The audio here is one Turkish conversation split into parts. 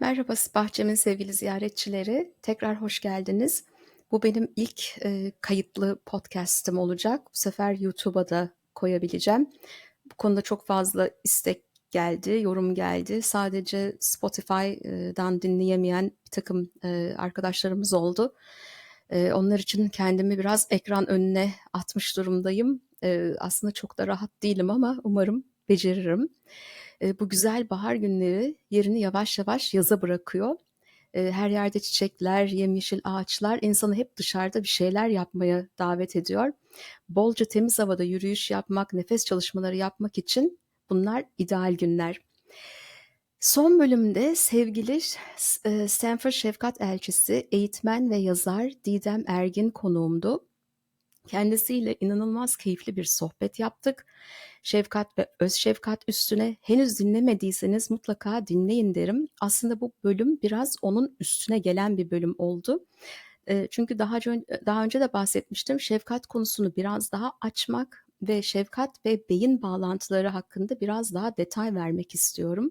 Merhaba bahçemin sevgili ziyaretçileri. Tekrar hoş geldiniz. Bu benim ilk, eee, kayıtlı podcast'im olacak. Bu sefer YouTube'a da koyabileceğim. Bu konuda çok fazla istek geldi, yorum geldi. Sadece Spotify'dan dinleyemeyen birtakım, eee, arkadaşlarımız oldu. Eee, onlar için kendimi biraz ekran önüne atmış durumdayım. Eee, aslında çok da rahat değilim ama umarım beceririm. Bu güzel bahar günleri yerini yavaş yavaş yaza bırakıyor. Her yerde çiçekler, yemyeşil ağaçlar insanı hep dışarıda bir şeyler yapmaya davet ediyor. Bolca temiz havada yürüyüş yapmak, nefes çalışmaları yapmak için bunlar ideal günler. Son bölümde sevgili Stanford Şefkat Elçisi, eğitmen ve yazar Didem Ergin konuğumdu. Kendisiyle inanılmaz keyifli bir sohbet yaptık. Şefkat ve öz şefkat üstüne henüz dinlemediyseniz mutlaka dinleyin derim. Aslında bu bölüm biraz onun üstüne gelen bir bölüm oldu. Eee, çünkü daha önce daha önce de bahsetmiştim. Şefkat konusunu biraz daha açmak ve şefkat ve beyin bağlantıları hakkında biraz daha detay vermek istiyorum.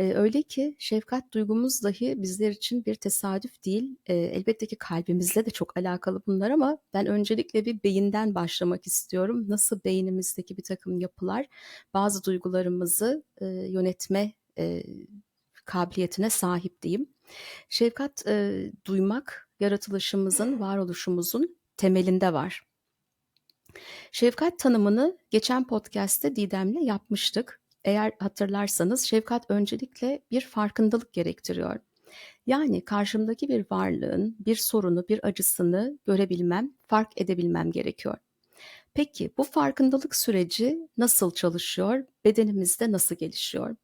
Öyle ki şefkat duygumuz dahi bizler için bir tesadüf değil. Elbette ki kalbimizle de çok alakalı bunlar ama ben öncelikle bir beyinden başlamak istiyorum. Nasıl beynimizdeki birtakım yapılar bazı duygularımızı, yönetme, kabiliyetine sahip diyeyim. Şefkat, duymak yaratılışımızın, varoluşumuzun temelinde var. Şefkat tanımını geçen podcast'te Didem'le yapmıştık. Eğer hatırlarsanız şefkat öncelikle bir farkındalık gerektiriyor. Yani karşımdaki bir varlığın bir sorunu, bir acısını görebilmem, fark edebilmem gerekiyor. Peki bu farkındalık süreci nasıl çalışıyor? Bedenimizde nasıl gelişiyor?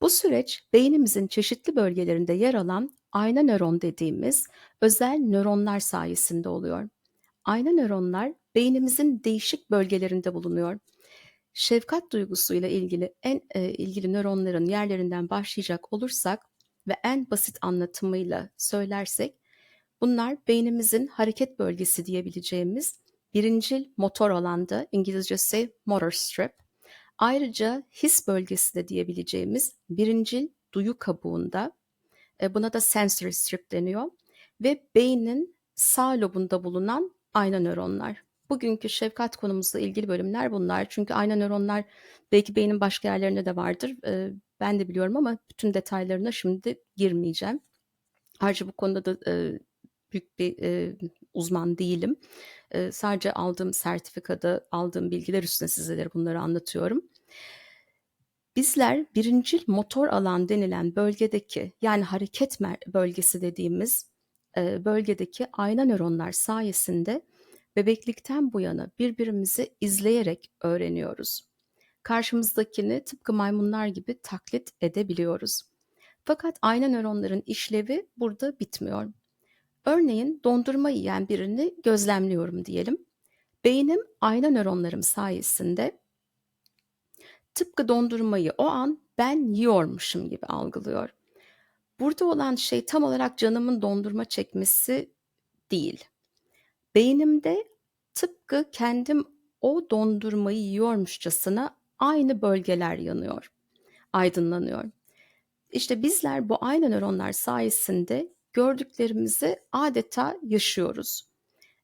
Bu süreç beynimizin çeşitli bölgelerinde yer alan ayna nöron dediğimiz özel nöronlar sayesinde oluyor. Ayna nöronlar beynimizin değişik bölgelerinde bulunuyor. Şefkat duygusuyla ilgili en e, ilgili nöronların yerlerinden başlayacak olursak ve en basit anlatımıyla söylersek bunlar beynimizin hareket bölgesi diyebileceğimiz birincil motor alanda İngilizcesi motor strip. Ayrıca his bölgesi de diyebileceğimiz birincil duyu kabuğunda e, buna da sensory strip deniyor ve beynin sağ lobunda bulunan ayna nöronlar. Bugünkü şefkat konumuzla ilgili bölümler bunlar. Çünkü ayna nöronlar belki beynin başka yerlerinde de vardır. Ee, ben de biliyorum ama bütün detaylarına şimdi girmeyeceğim. Ayrıca bu konuda da e, büyük bir e, uzman değilim. E, sadece aldığım sertifikada aldığım bilgiler üstüne sizlere bunları anlatıyorum. Bizler birincil motor alan denilen bölgedeki yani hareket bölgesi dediğimiz e, bölgedeki ayna nöronlar sayesinde bebeklikten bu yana birbirimizi izleyerek öğreniyoruz. Karşımızdakini tıpkı maymunlar gibi taklit edebiliyoruz. Fakat ayna nöronların işlevi burada bitmiyor. Örneğin dondurma yiyen birini gözlemliyorum diyelim. Beynim ayna nöronlarım sayesinde tıpkı dondurmayı o an ben yiyormuşum gibi algılıyor. Burada olan şey tam olarak canımın dondurma çekmesi değil. Beynimde tıpkı kendim o dondurmayı yiyormuşçasına aynı bölgeler yanıyor, aydınlanıyor. İşte bizler bu aynı nöronlar sayesinde gördüklerimizi adeta yaşıyoruz.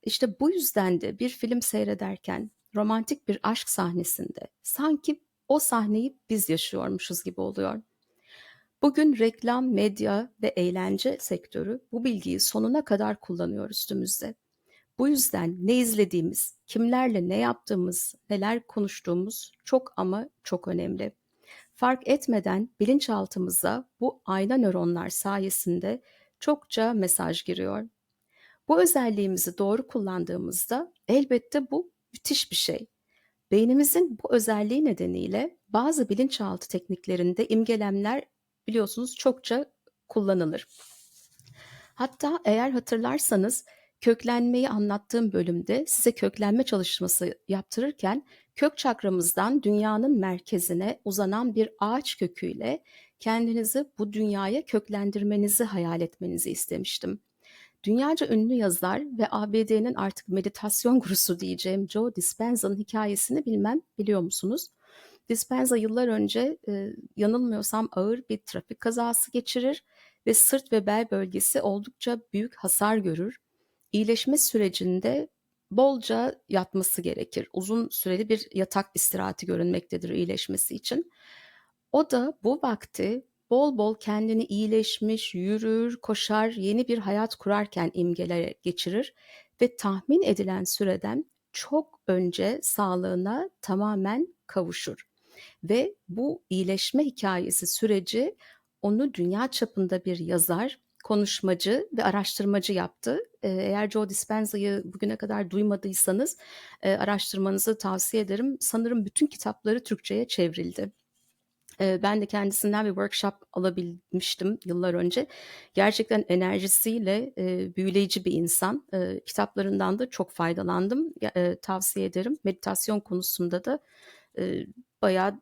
İşte bu yüzden de bir film seyrederken romantik bir aşk sahnesinde sanki o sahneyi biz yaşıyormuşuz gibi oluyor. Bugün reklam, medya ve eğlence sektörü bu bilgiyi sonuna kadar kullanıyor üstümüzde. Bu yüzden ne izlediğimiz, kimlerle ne yaptığımız, neler konuştuğumuz çok ama çok önemli. Fark etmeden bilinçaltımıza bu ayna nöronlar sayesinde çokça mesaj giriyor. Bu özelliğimizi doğru kullandığımızda elbette bu müthiş bir şey. Beynimizin bu özelliği nedeniyle bazı bilinçaltı tekniklerinde imgelemler biliyorsunuz çokça kullanılır. Hatta eğer hatırlarsanız köklenmeyi anlattığım bölümde size köklenme çalışması yaptırırken kök çakramızdan dünyanın merkezine uzanan bir ağaç köküyle kendinizi bu dünyaya köklendirmenizi hayal etmenizi istemiştim. Dünyaca ünlü yazar ve ABD'nin artık meditasyon gurusu diyeceğim Joe Dispenza'nın hikayesini bilmem biliyor musunuz? Dispenza yıllar önce e, yanılmıyorsam ağır bir trafik kazası geçirir ve sırt ve bel bölgesi oldukça büyük hasar görür. İyileşme sürecinde bolca yatması gerekir. Uzun süreli bir yatak istirahati görünmektedir iyileşmesi için. O da bu vakti bol bol kendini iyileşmiş, yürür, koşar, yeni bir hayat kurarken imgelere geçirir ve tahmin edilen süreden çok önce sağlığına tamamen kavuşur. Ve bu iyileşme hikayesi süreci onu dünya çapında bir yazar, konuşmacı ve araştırmacı yaptı. Eğer Joe Dispenza'yı bugüne kadar duymadıysanız araştırmanızı tavsiye ederim. Sanırım bütün kitapları Türkçe'ye çevrildi. Ben de kendisinden bir workshop alabilmiştim yıllar önce. Gerçekten enerjisiyle büyüleyici bir insan. Kitaplarından da çok faydalandım. Tavsiye ederim. Meditasyon konusunda da bayağı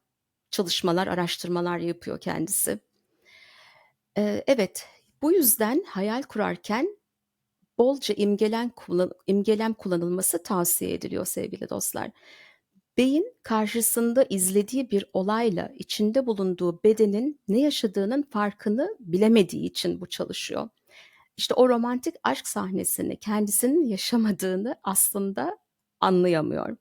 çalışmalar, araştırmalar yapıyor kendisi. Evet, bu yüzden hayal kurarken bolca imgelen imgelem kullanılması tavsiye ediliyor sevgili dostlar. Beyin karşısında izlediği bir olayla içinde bulunduğu bedenin ne yaşadığının farkını bilemediği için bu çalışıyor. İşte o romantik aşk sahnesini kendisinin yaşamadığını aslında anlayamıyor.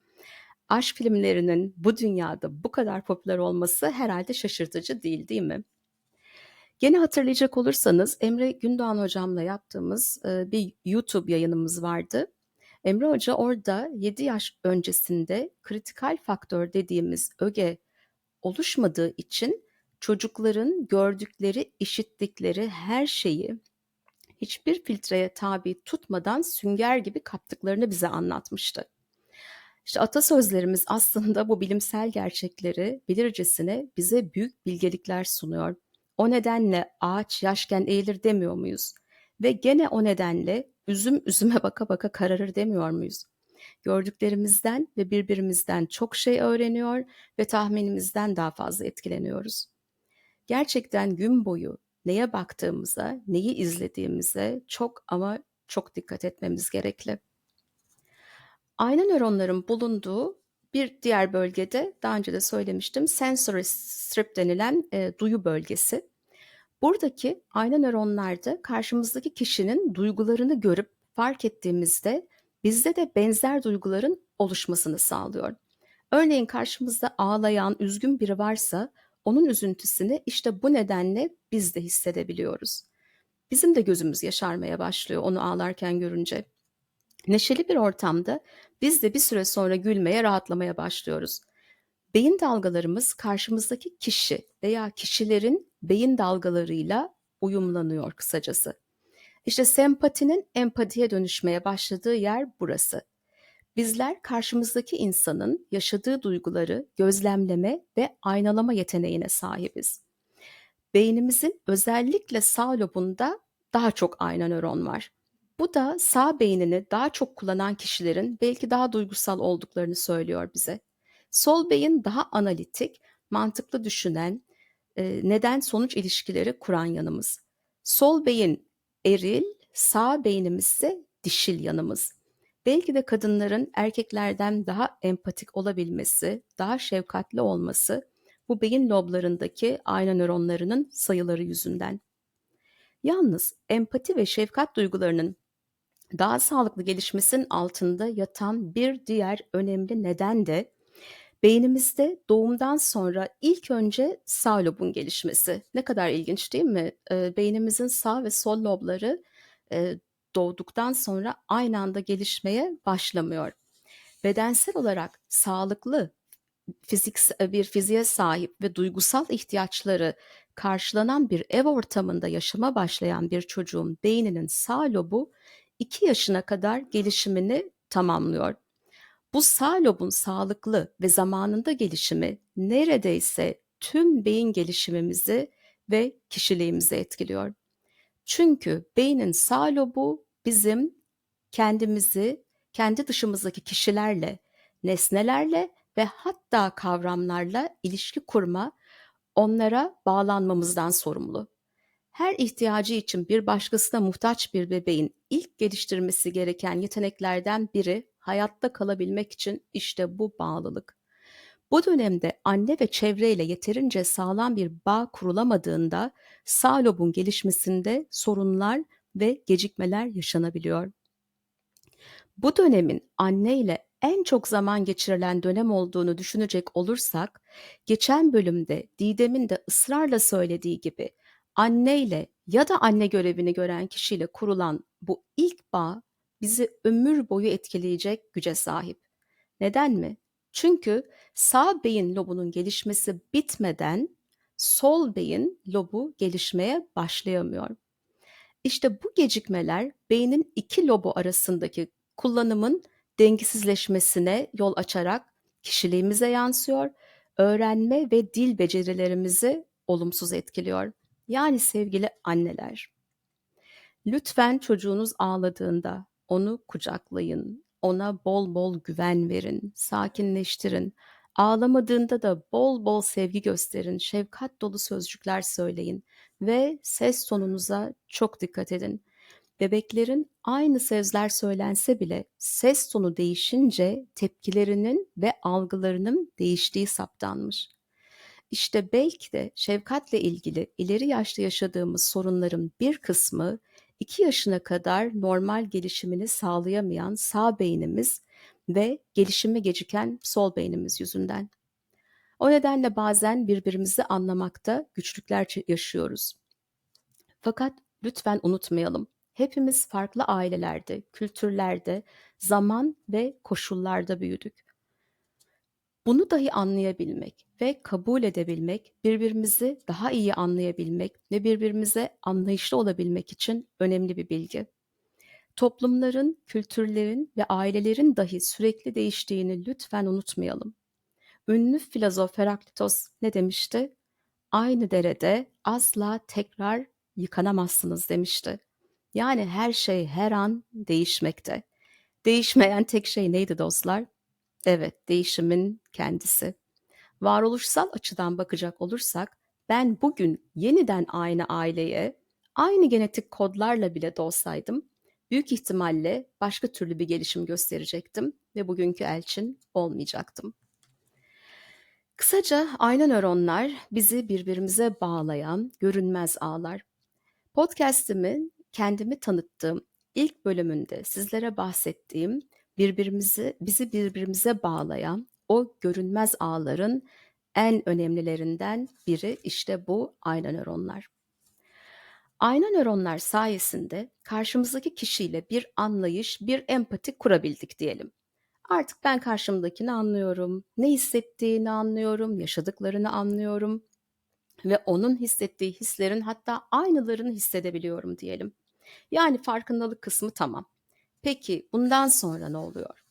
Aşk filmlerinin bu dünyada bu kadar popüler olması herhalde şaşırtıcı değil değil mi? Gene hatırlayacak olursanız Emre Gündoğan hocamla yaptığımız bir YouTube yayınımız vardı. Emre Hoca orada 7 yaş öncesinde kritikal faktör dediğimiz öge oluşmadığı için çocukların gördükleri, işittikleri her şeyi hiçbir filtreye tabi tutmadan sünger gibi kaptıklarını bize anlatmıştı. İşte atasözlerimiz aslında bu bilimsel gerçekleri bilircesine bize büyük bilgelikler sunuyor. O nedenle ağaç yaşken eğilir demiyor muyuz? Ve gene o nedenle üzüm üzüme baka baka kararır demiyor muyuz? Gördüklerimizden ve birbirimizden çok şey öğreniyor ve tahminimizden daha fazla etkileniyoruz. Gerçekten gün boyu neye baktığımıza, neyi izlediğimize çok ama çok dikkat etmemiz gerekli. Ayna nöronların bulunduğu bir diğer bölgede daha önce de söylemiştim sensory strip denilen e, duyu bölgesi. Buradaki ayna nöronlarda karşımızdaki kişinin duygularını görüp fark ettiğimizde bizde de benzer duyguların oluşmasını sağlıyor. Örneğin karşımızda ağlayan, üzgün biri varsa onun üzüntüsünü işte bu nedenle biz de hissedebiliyoruz. Bizim de gözümüz yaşarmaya başlıyor onu ağlarken görünce. Neşeli bir ortamda biz de bir süre sonra gülmeye, rahatlamaya başlıyoruz. Beyin dalgalarımız karşımızdaki kişi veya kişilerin beyin dalgalarıyla uyumlanıyor kısacası. İşte sempatinin empatiye dönüşmeye başladığı yer burası. Bizler karşımızdaki insanın yaşadığı duyguları gözlemleme ve aynalama yeteneğine sahibiz. Beynimizin özellikle sağ lobunda daha çok ayna nöron var. Bu da sağ beynini daha çok kullanan kişilerin belki daha duygusal olduklarını söylüyor bize. Sol beyin daha analitik, mantıklı düşünen, neden sonuç ilişkileri kuran yanımız. Sol beyin eril, sağ beynimiz ise dişil yanımız. Belki de kadınların erkeklerden daha empatik olabilmesi, daha şefkatli olması bu beyin loblarındaki ayna nöronlarının sayıları yüzünden. Yalnız empati ve şefkat duygularının daha sağlıklı gelişmesinin altında yatan bir diğer önemli neden de beynimizde doğumdan sonra ilk önce sağ lobun gelişmesi. Ne kadar ilginç değil mi? E, beynimizin sağ ve sol lobları e, doğduktan sonra aynı anda gelişmeye başlamıyor. Bedensel olarak sağlıklı fizik bir fiziğe sahip ve duygusal ihtiyaçları karşılanan bir ev ortamında yaşama başlayan bir çocuğun beyninin sağ lobu 2 yaşına kadar gelişimini tamamlıyor. Bu sağ lobun sağlıklı ve zamanında gelişimi neredeyse tüm beyin gelişimimizi ve kişiliğimizi etkiliyor. Çünkü beynin sağ lobu bizim kendimizi, kendi dışımızdaki kişilerle, nesnelerle ve hatta kavramlarla ilişki kurma, onlara bağlanmamızdan sorumlu. Her ihtiyacı için bir başkasına muhtaç bir bebeğin ilk geliştirmesi gereken yeteneklerden biri hayatta kalabilmek için işte bu bağlılık. Bu dönemde anne ve çevreyle yeterince sağlam bir bağ kurulamadığında sağ lobun gelişmesinde sorunlar ve gecikmeler yaşanabiliyor. Bu dönemin anne ile en çok zaman geçirilen dönem olduğunu düşünecek olursak, geçen bölümde Didem'in de ısrarla söylediği gibi anneyle ya da anne görevini gören kişiyle kurulan bu ilk bağ bizi ömür boyu etkileyecek güce sahip. Neden mi? Çünkü sağ beyin lobunun gelişmesi bitmeden sol beyin lobu gelişmeye başlayamıyor. İşte bu gecikmeler beynin iki lobu arasındaki kullanımın dengesizleşmesine yol açarak kişiliğimize yansıyor, öğrenme ve dil becerilerimizi olumsuz etkiliyor. Yani sevgili anneler, lütfen çocuğunuz ağladığında onu kucaklayın, ona bol bol güven verin, sakinleştirin. Ağlamadığında da bol bol sevgi gösterin, şefkat dolu sözcükler söyleyin ve ses tonunuza çok dikkat edin. Bebeklerin aynı sözler söylense bile ses tonu değişince tepkilerinin ve algılarının değiştiği saptanmış. İşte belki de şefkatle ilgili ileri yaşta yaşadığımız sorunların bir kısmı 2 yaşına kadar normal gelişimini sağlayamayan sağ beynimiz ve gelişimi geciken sol beynimiz yüzünden. O nedenle bazen birbirimizi anlamakta güçlükler yaşıyoruz. Fakat lütfen unutmayalım. Hepimiz farklı ailelerde, kültürlerde, zaman ve koşullarda büyüdük. Bunu dahi anlayabilmek ve kabul edebilmek, birbirimizi daha iyi anlayabilmek ve birbirimize anlayışlı olabilmek için önemli bir bilgi. Toplumların, kültürlerin ve ailelerin dahi sürekli değiştiğini lütfen unutmayalım. Ünlü filozof Heraklitos ne demişti? Aynı derede asla tekrar yıkanamazsınız demişti. Yani her şey her an değişmekte. Değişmeyen tek şey neydi dostlar? Evet, değişimin kendisi. Varoluşsal açıdan bakacak olursak, ben bugün yeniden aynı aileye, aynı genetik kodlarla bile doğsaydım, büyük ihtimalle başka türlü bir gelişim gösterecektim ve bugünkü elçin olmayacaktım. Kısaca ayna nöronlar bizi birbirimize bağlayan görünmez ağlar. Podcast'imin kendimi tanıttığım ilk bölümünde sizlere bahsettiğim birbirimizi bizi birbirimize bağlayan o görünmez ağların en önemlilerinden biri işte bu ayna nöronlar. Ayna nöronlar sayesinde karşımızdaki kişiyle bir anlayış, bir empati kurabildik diyelim. Artık ben karşımdakini anlıyorum, ne hissettiğini anlıyorum, yaşadıklarını anlıyorum ve onun hissettiği hislerin hatta aynılarını hissedebiliyorum diyelim. Yani farkındalık kısmı tamam. Peki bundan sonra ne oluyor?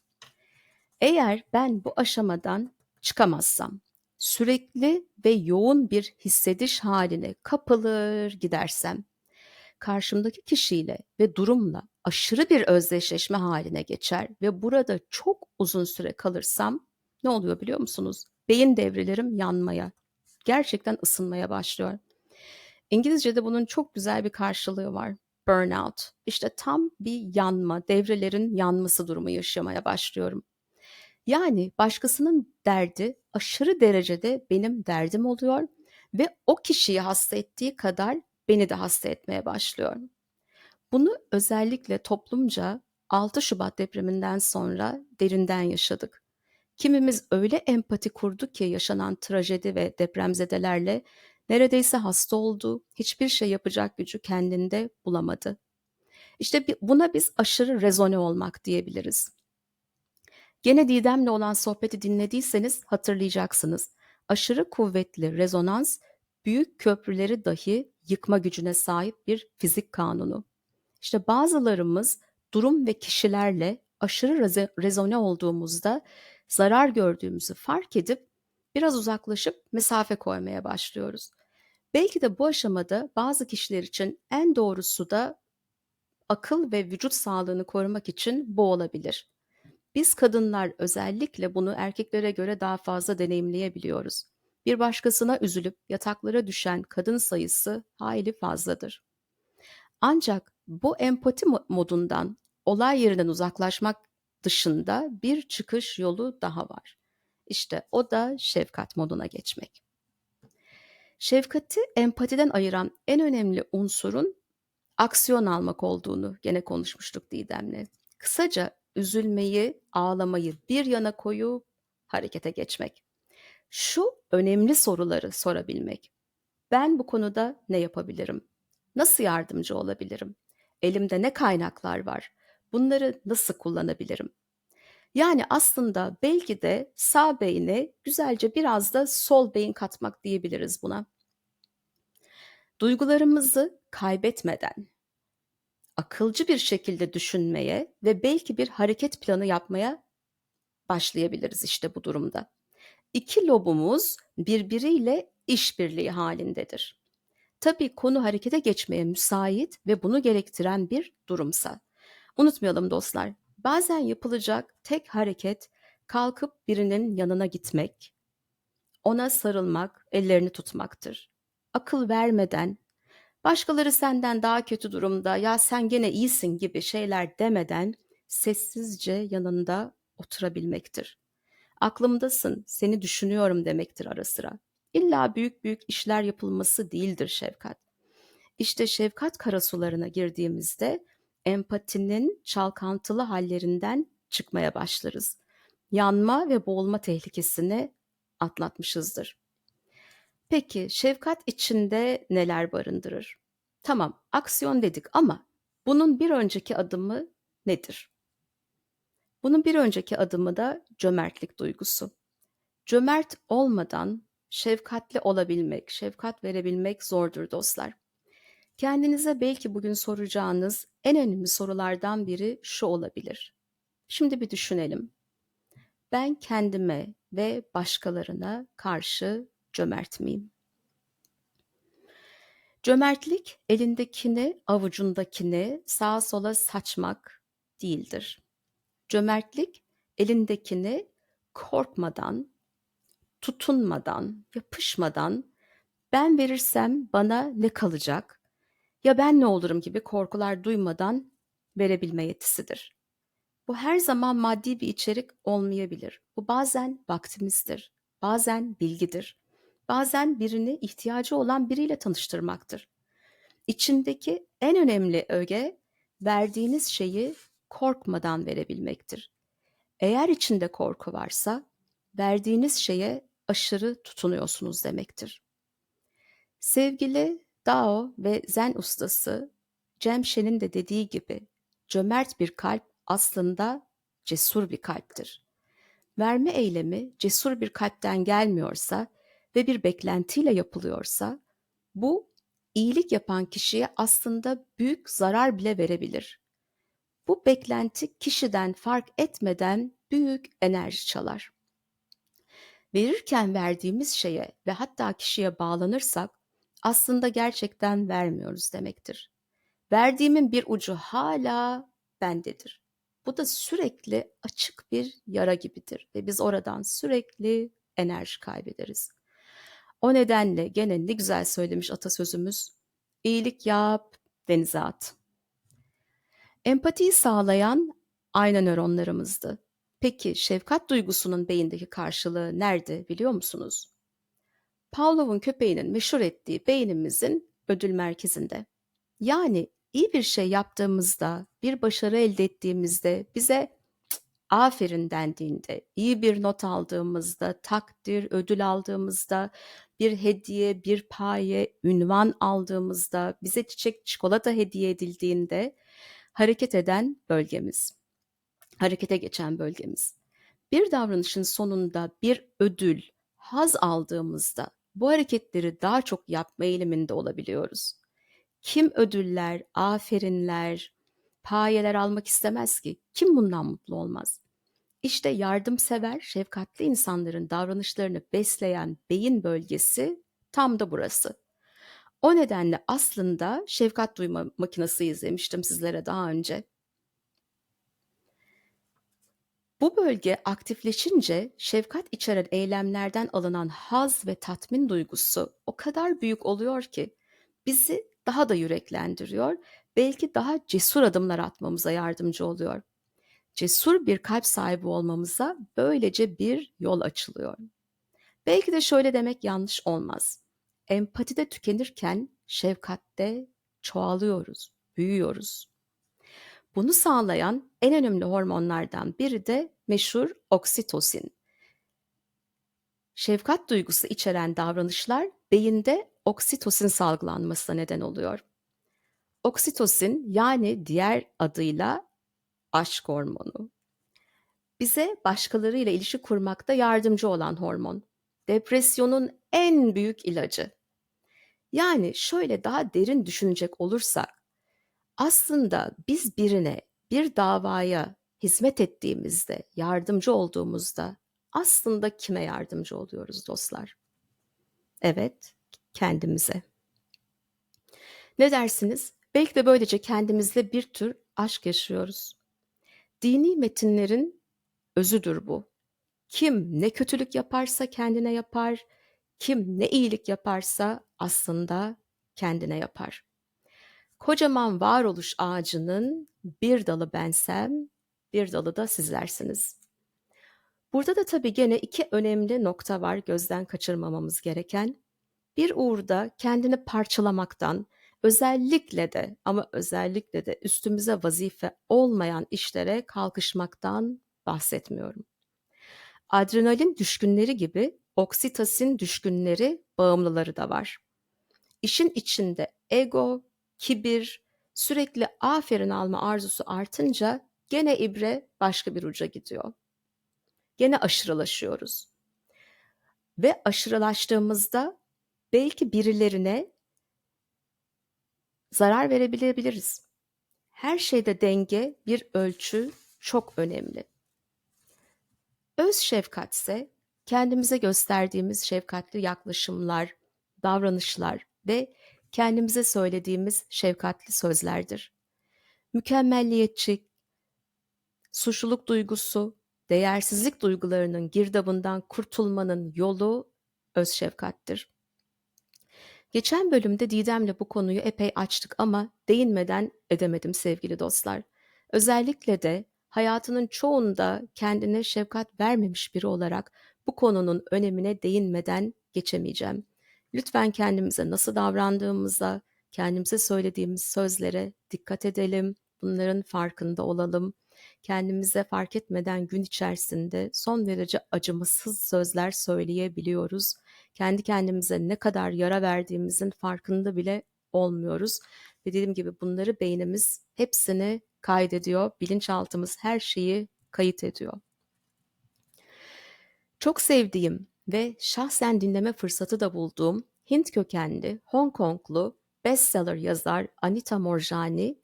Eğer ben bu aşamadan çıkamazsam, sürekli ve yoğun bir hissediş haline kapılır gidersem, karşımdaki kişiyle ve durumla aşırı bir özdeşleşme haline geçer ve burada çok uzun süre kalırsam ne oluyor biliyor musunuz? Beyin devrelerim yanmaya, gerçekten ısınmaya başlıyor. İngilizce'de bunun çok güzel bir karşılığı var burnout. İşte tam bir yanma, devrelerin yanması durumu yaşamaya başlıyorum. Yani başkasının derdi aşırı derecede benim derdim oluyor ve o kişiyi hasta ettiği kadar beni de hasta etmeye başlıyor. Bunu özellikle toplumca 6 Şubat depreminden sonra derinden yaşadık. Kimimiz öyle empati kurdu ki yaşanan trajedi ve depremzedelerle Neredeyse hasta oldu, hiçbir şey yapacak gücü kendinde bulamadı. İşte buna biz aşırı rezone olmak diyebiliriz. Gene Didem'le olan sohbeti dinlediyseniz hatırlayacaksınız. Aşırı kuvvetli rezonans büyük köprüleri dahi yıkma gücüne sahip bir fizik kanunu. İşte bazılarımız durum ve kişilerle aşırı rezone olduğumuzda zarar gördüğümüzü fark edip biraz uzaklaşıp mesafe koymaya başlıyoruz. Belki de bu aşamada bazı kişiler için en doğrusu da akıl ve vücut sağlığını korumak için bu olabilir. Biz kadınlar özellikle bunu erkeklere göre daha fazla deneyimleyebiliyoruz. Bir başkasına üzülüp yataklara düşen kadın sayısı hayli fazladır. Ancak bu empati modundan olay yerinden uzaklaşmak dışında bir çıkış yolu daha var. İşte o da şefkat moduna geçmek. Şefkati empatiden ayıran en önemli unsurun aksiyon almak olduğunu gene konuşmuştuk Didem'le. Kısaca üzülmeyi, ağlamayı bir yana koyup harekete geçmek. Şu önemli soruları sorabilmek. Ben bu konuda ne yapabilirim? Nasıl yardımcı olabilirim? Elimde ne kaynaklar var? Bunları nasıl kullanabilirim? Yani aslında belki de sağ beyne güzelce biraz da sol beyin katmak diyebiliriz buna. Duygularımızı kaybetmeden akılcı bir şekilde düşünmeye ve belki bir hareket planı yapmaya başlayabiliriz işte bu durumda. İki lobumuz birbiriyle işbirliği halindedir. Tabii konu harekete geçmeye müsait ve bunu gerektiren bir durumsa. Unutmayalım dostlar, bazen yapılacak tek hareket kalkıp birinin yanına gitmek, ona sarılmak, ellerini tutmaktır. Akıl vermeden, başkaları senden daha kötü durumda, ya sen gene iyisin gibi şeyler demeden sessizce yanında oturabilmektir. Aklımdasın, seni düşünüyorum demektir ara sıra. İlla büyük büyük işler yapılması değildir şefkat. İşte şefkat karasularına girdiğimizde empatinin çalkantılı hallerinden çıkmaya başlarız. Yanma ve boğulma tehlikesini atlatmışızdır. Peki şefkat içinde neler barındırır? Tamam, aksiyon dedik ama bunun bir önceki adımı nedir? Bunun bir önceki adımı da cömertlik duygusu. Cömert olmadan şefkatli olabilmek, şefkat verebilmek zordur dostlar. Kendinize belki bugün soracağınız en önemli sorulardan biri şu olabilir. Şimdi bir düşünelim. Ben kendime ve başkalarına karşı cömert miyim? Cömertlik elindekini, avucundakini sağa sola saçmak değildir. Cömertlik elindekini korkmadan, tutunmadan, yapışmadan ben verirsem bana ne kalacak ya ben ne olurum gibi korkular duymadan verebilme yetisidir. Bu her zaman maddi bir içerik olmayabilir. Bu bazen vaktimizdir, bazen bilgidir, bazen birini ihtiyacı olan biriyle tanıştırmaktır. İçindeki en önemli öge verdiğiniz şeyi korkmadan verebilmektir. Eğer içinde korku varsa verdiğiniz şeye aşırı tutunuyorsunuz demektir. Sevgili Dao ve Zen ustası Cem Shen'in de dediği gibi cömert bir kalp aslında cesur bir kalptir. Verme eylemi cesur bir kalpten gelmiyorsa ve bir beklentiyle yapılıyorsa bu iyilik yapan kişiye aslında büyük zarar bile verebilir. Bu beklenti kişiden fark etmeden büyük enerji çalar. Verirken verdiğimiz şeye ve hatta kişiye bağlanırsak aslında gerçekten vermiyoruz demektir. Verdiğimin bir ucu hala bendedir. Bu da sürekli açık bir yara gibidir ve biz oradan sürekli enerji kaybederiz. O nedenle gene ne güzel söylemiş atasözümüz. İyilik yap, denize at. Empatiyi sağlayan ayna nöronlarımızdı. Peki şefkat duygusunun beyindeki karşılığı nerede biliyor musunuz? Pavlov'un köpeğinin meşhur ettiği beynimizin ödül merkezinde. Yani iyi bir şey yaptığımızda, bir başarı elde ettiğimizde bize aferin dendiğinde, iyi bir not aldığımızda, takdir, ödül aldığımızda, bir hediye, bir paye, ünvan aldığımızda, bize çiçek, çikolata hediye edildiğinde hareket eden bölgemiz, harekete geçen bölgemiz. Bir davranışın sonunda bir ödül, haz aldığımızda bu hareketleri daha çok yapma eğiliminde olabiliyoruz. Kim ödüller, aferinler, payeler almak istemez ki? Kim bundan mutlu olmaz? İşte yardımsever, şefkatli insanların davranışlarını besleyen beyin bölgesi tam da burası. O nedenle aslında şefkat duyma makinesi izlemiştim sizlere daha önce. Bu bölge aktifleşince şefkat içeren eylemlerden alınan haz ve tatmin duygusu o kadar büyük oluyor ki bizi daha da yüreklendiriyor, belki daha cesur adımlar atmamıza yardımcı oluyor. Cesur bir kalp sahibi olmamıza böylece bir yol açılıyor. Belki de şöyle demek yanlış olmaz. Empatide tükenirken şefkatte çoğalıyoruz, büyüyoruz. Bunu sağlayan en önemli hormonlardan biri de meşhur oksitosin. Şefkat duygusu içeren davranışlar beyinde oksitosin salgılanmasına neden oluyor. Oksitosin yani diğer adıyla aşk hormonu. Bize başkalarıyla ilişki kurmakta yardımcı olan hormon. Depresyonun en büyük ilacı. Yani şöyle daha derin düşünecek olursak aslında biz birine bir davaya hizmet ettiğimizde, yardımcı olduğumuzda aslında kime yardımcı oluyoruz dostlar? Evet, kendimize. Ne dersiniz? Belki de böylece kendimizle bir tür aşk yaşıyoruz. Dini metinlerin özüdür bu. Kim ne kötülük yaparsa kendine yapar, kim ne iyilik yaparsa aslında kendine yapar. Kocaman varoluş ağacının bir dalı bensem, bir dalı da sizlersiniz. Burada da tabii gene iki önemli nokta var gözden kaçırmamamız gereken. Bir uğurda kendini parçalamaktan, özellikle de ama özellikle de üstümüze vazife olmayan işlere kalkışmaktan bahsetmiyorum. Adrenalin düşkünleri gibi oksitosin düşkünleri, bağımlıları da var. İşin içinde ego, kibir, sürekli aferin alma arzusu artınca gene ibre başka bir uca gidiyor. Gene aşırılaşıyoruz. Ve aşırılaştığımızda belki birilerine zarar verebilebiliriz. Her şeyde denge, bir ölçü çok önemli. Öz şefkat ise kendimize gösterdiğimiz şefkatli yaklaşımlar, davranışlar ve kendimize söylediğimiz şefkatli sözlerdir. Mükemmelliyetçi, suçluluk duygusu, değersizlik duygularının girdabından kurtulmanın yolu öz şefkattir. Geçen bölümde Didem'le bu konuyu epey açtık ama değinmeden edemedim sevgili dostlar. Özellikle de hayatının çoğunda kendine şefkat vermemiş biri olarak bu konunun önemine değinmeden geçemeyeceğim. Lütfen kendimize nasıl davrandığımıza, kendimize söylediğimiz sözlere dikkat edelim. Bunların farkında olalım. Kendimize fark etmeden gün içerisinde son derece acımasız sözler söyleyebiliyoruz. Kendi kendimize ne kadar yara verdiğimizin farkında bile olmuyoruz. Ve dediğim gibi bunları beynimiz hepsini kaydediyor. Bilinçaltımız her şeyi kayıt ediyor. Çok sevdiğim ve şahsen dinleme fırsatı da bulduğum Hint kökenli Hong Konglu bestseller yazar Anita Morjani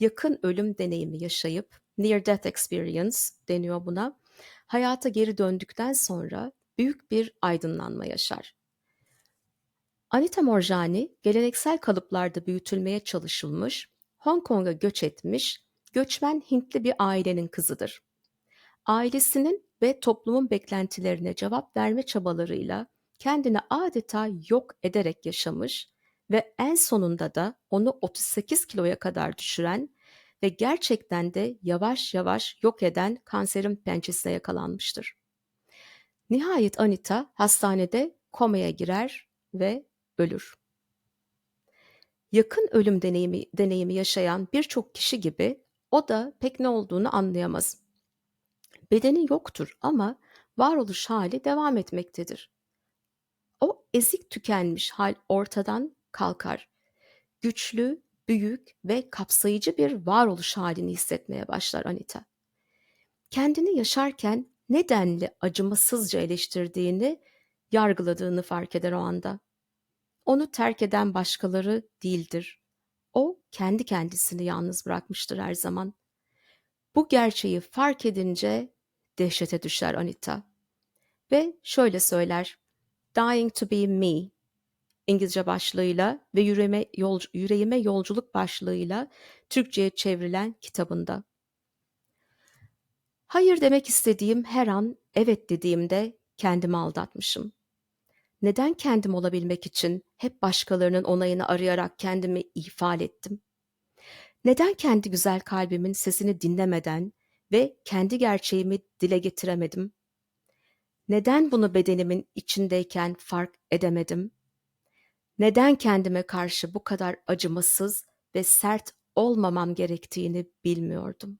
yakın ölüm deneyimi yaşayıp near death experience deniyor buna. Hayata geri döndükten sonra büyük bir aydınlanma yaşar. Anita Morjani geleneksel kalıplarda büyütülmeye çalışılmış, Hong Kong'a göç etmiş, göçmen Hintli bir ailenin kızıdır. Ailesinin ve toplumun beklentilerine cevap verme çabalarıyla kendini adeta yok ederek yaşamış ve en sonunda da onu 38 kiloya kadar düşüren ve gerçekten de yavaş yavaş yok eden kanserin pençesine yakalanmıştır. Nihayet Anita hastanede komaya girer ve ölür. Yakın ölüm deneyimi, deneyimi yaşayan birçok kişi gibi o da pek ne olduğunu anlayamaz. Bedeni yoktur ama varoluş hali devam etmektedir. O ezik tükenmiş hal ortadan kalkar. Güçlü, büyük ve kapsayıcı bir varoluş halini hissetmeye başlar Anita. Kendini yaşarken nedenli acımasızca eleştirdiğini, yargıladığını fark eder o anda. Onu terk eden başkaları değildir. O kendi kendisini yalnız bırakmıştır her zaman. Bu gerçeği fark edince dehşete düşer Anita. Ve şöyle söyler. Dying to be me. İngilizce başlığıyla ve yüreğime, yol, yüreğime yolculuk başlığıyla Türkçe'ye çevrilen kitabında. Hayır demek istediğim her an evet dediğimde kendimi aldatmışım. Neden kendim olabilmek için hep başkalarının onayını arayarak kendimi ifade ettim? Neden kendi güzel kalbimin sesini dinlemeden ve kendi gerçeğimi dile getiremedim? Neden bunu bedenimin içindeyken fark edemedim? Neden kendime karşı bu kadar acımasız ve sert olmamam gerektiğini bilmiyordum.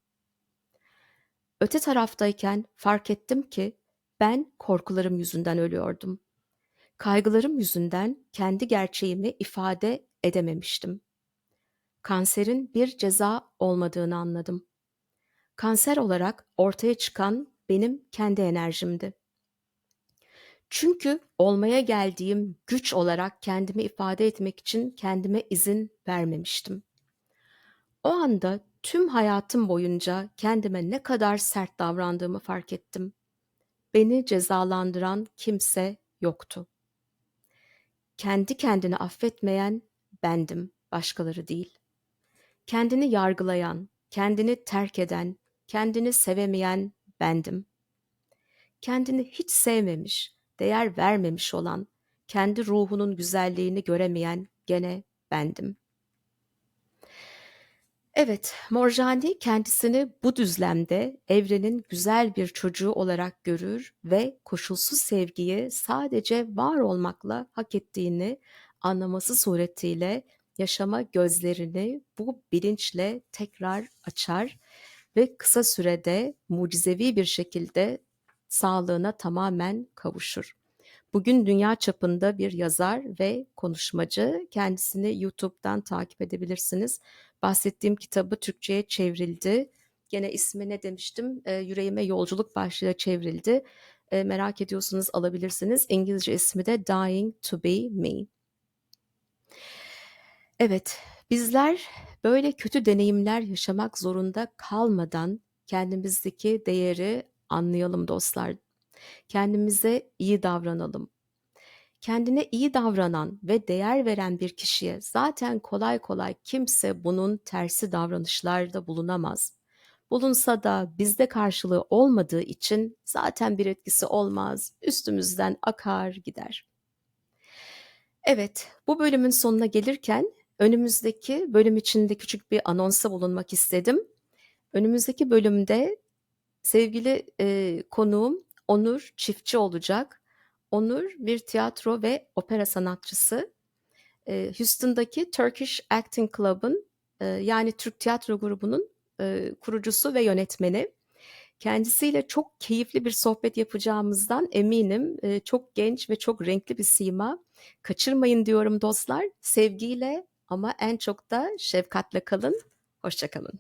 Öte taraftayken fark ettim ki ben korkularım yüzünden ölüyordum. Kaygılarım yüzünden kendi gerçeğimi ifade edememiştim. Kanserin bir ceza olmadığını anladım. Kanser olarak ortaya çıkan benim kendi enerjimdi. Çünkü olmaya geldiğim güç olarak kendimi ifade etmek için kendime izin vermemiştim. O anda tüm hayatım boyunca kendime ne kadar sert davrandığımı fark ettim. Beni cezalandıran kimse yoktu. Kendi kendini affetmeyen bendim, başkaları değil. Kendini yargılayan, kendini terk eden, kendini sevemeyen bendim. Kendini hiç sevmemiş, değer vermemiş olan, kendi ruhunun güzelliğini göremeyen gene bendim. Evet, Morjani kendisini bu düzlemde evrenin güzel bir çocuğu olarak görür ve koşulsuz sevgiyi sadece var olmakla hak ettiğini anlaması suretiyle yaşama gözlerini bu bilinçle tekrar açar ve kısa sürede mucizevi bir şekilde sağlığına tamamen kavuşur. Bugün dünya çapında bir yazar ve konuşmacı. Kendisini YouTube'dan takip edebilirsiniz. Bahsettiğim kitabı Türkçe'ye çevrildi. Gene ismi ne demiştim? E, Yüreğime Yolculuk başlığıyla çevrildi. E, merak ediyorsanız alabilirsiniz. İngilizce ismi de Dying to Be Me. Evet, bizler böyle kötü deneyimler yaşamak zorunda kalmadan kendimizdeki değeri anlayalım dostlar. Kendimize iyi davranalım. Kendine iyi davranan ve değer veren bir kişiye zaten kolay kolay kimse bunun tersi davranışlarda bulunamaz. Bulunsa da bizde karşılığı olmadığı için zaten bir etkisi olmaz, üstümüzden akar gider. Evet, bu bölümün sonuna gelirken önümüzdeki bölüm içinde küçük bir anonsa bulunmak istedim. Önümüzdeki bölümde sevgili e, konuğum Onur Çiftçi olacak. Onur bir tiyatro ve opera sanatçısı. E, Houston'daki Turkish Acting Club'ın e, yani Türk Tiyatro Grubu'nun e, kurucusu ve yönetmeni. Kendisiyle çok keyifli bir sohbet yapacağımızdan eminim. E, çok genç ve çok renkli bir sima. Kaçırmayın diyorum dostlar. Sevgiyle ama en çok da şefkatle kalın. Hoşçakalın.